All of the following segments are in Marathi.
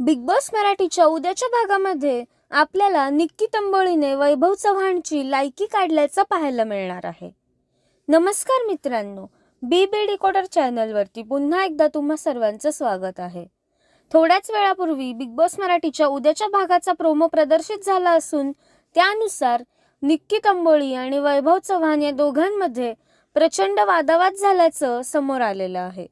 बिग बॉस मराठीच्या उद्याच्या भागामध्ये आपल्याला निक्की तंबोळीने वैभव चव्हाणची लायकी काढल्याचं पाहायला मिळणार आहे. नमस्कार मित्रांनो बी बी डिकोडर चॅनलवरती पुन्हा एकदा तुम्हा सर्वांचं स्वागत आहे. थोड्याच वेळापूर्वी बिग बॉस मराठीच्या उद्याच्या भागाचा प्रोमो प्रदर्शित झाला असून त्यानुसार निक्की तंबोळी आणि वैभव चव्हाण या दोघांमध्ये प्रचंड वादावाद झाल्याचं समोर आलेलं आहे.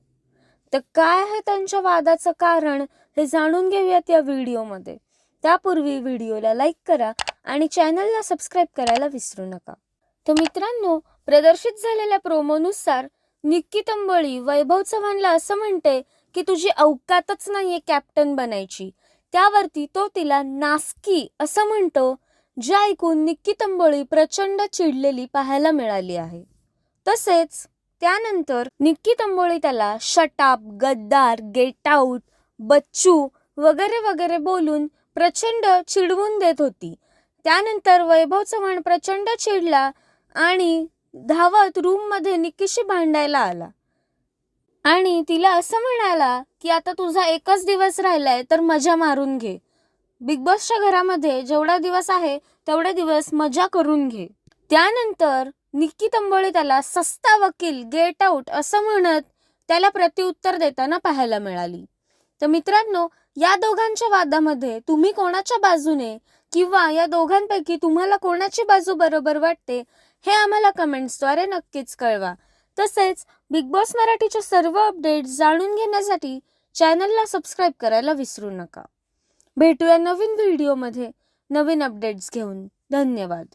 तर काय आहे त्यांच्या वादाचं कारण हे जाणून घेऊयात या व्हिडिओमध्ये. त्यापूर्वी व्हिडिओला लाईक करा आणि चॅनलला सबस्क्राईब करायला विसरू नका. तर मित्रांनो प्रदर्शित झालेल्या प्रोमोनुसार निक्की तंबळी वैभव चव्हाणला असं म्हणते की तुझी अवकातच नाहीये कॅप्टन बनायची. त्यावरती तो तिला नास्की असं म्हणतो जे ऐकून निक्की तंबोळी प्रचंड चिडलेली पाहायला मिळाली आहे. तसेच त्यानंतर निक्की तंबोळी त्याला शटाप गद्दार गेट आऊट बच्चू वगैरे वगैरे बोलून प्रचंड चिडवून देत होती. त्यानंतर वैभव चव्हाण प्रचंड चिडला आणि धावत रूममध्ये निक्कीशी भांडायला आला. आणि तिला असं म्हणाला की आता तुझा एकच दिवस राहिलाय तर मजा मारून घे. बिग बॉसच्या घरामध्ये जेवढा दिवस आहे तेवढे दिवस मजा करून घे. त्यानंतर निक्की तंबोळे त्याला सस्ता वकील गेट आऊट असं म्हणत त्याला प्रत्युत्तर देताना पाहायला मिळाली. तर मित्रांनो या दोघांच्या वादामध्ये तुम्ही कोणाच्या बाजूने किंवा या दोघांपैकी तुम्हाला कोणाची बाजू बरोबर वाटते हे आम्हाला कमेंट्सद्वारे नक्कीच कळवा. तसेच बिग बॉस मराठीचे सर्व अपडेट्स जाणून घेण्यासाठी चॅनलला सबस्क्राईब करायला विसरू नका. भेटूया नवीन व्हिडिओमध्ये नवीन अपडेट्स घेऊन. धन्यवाद.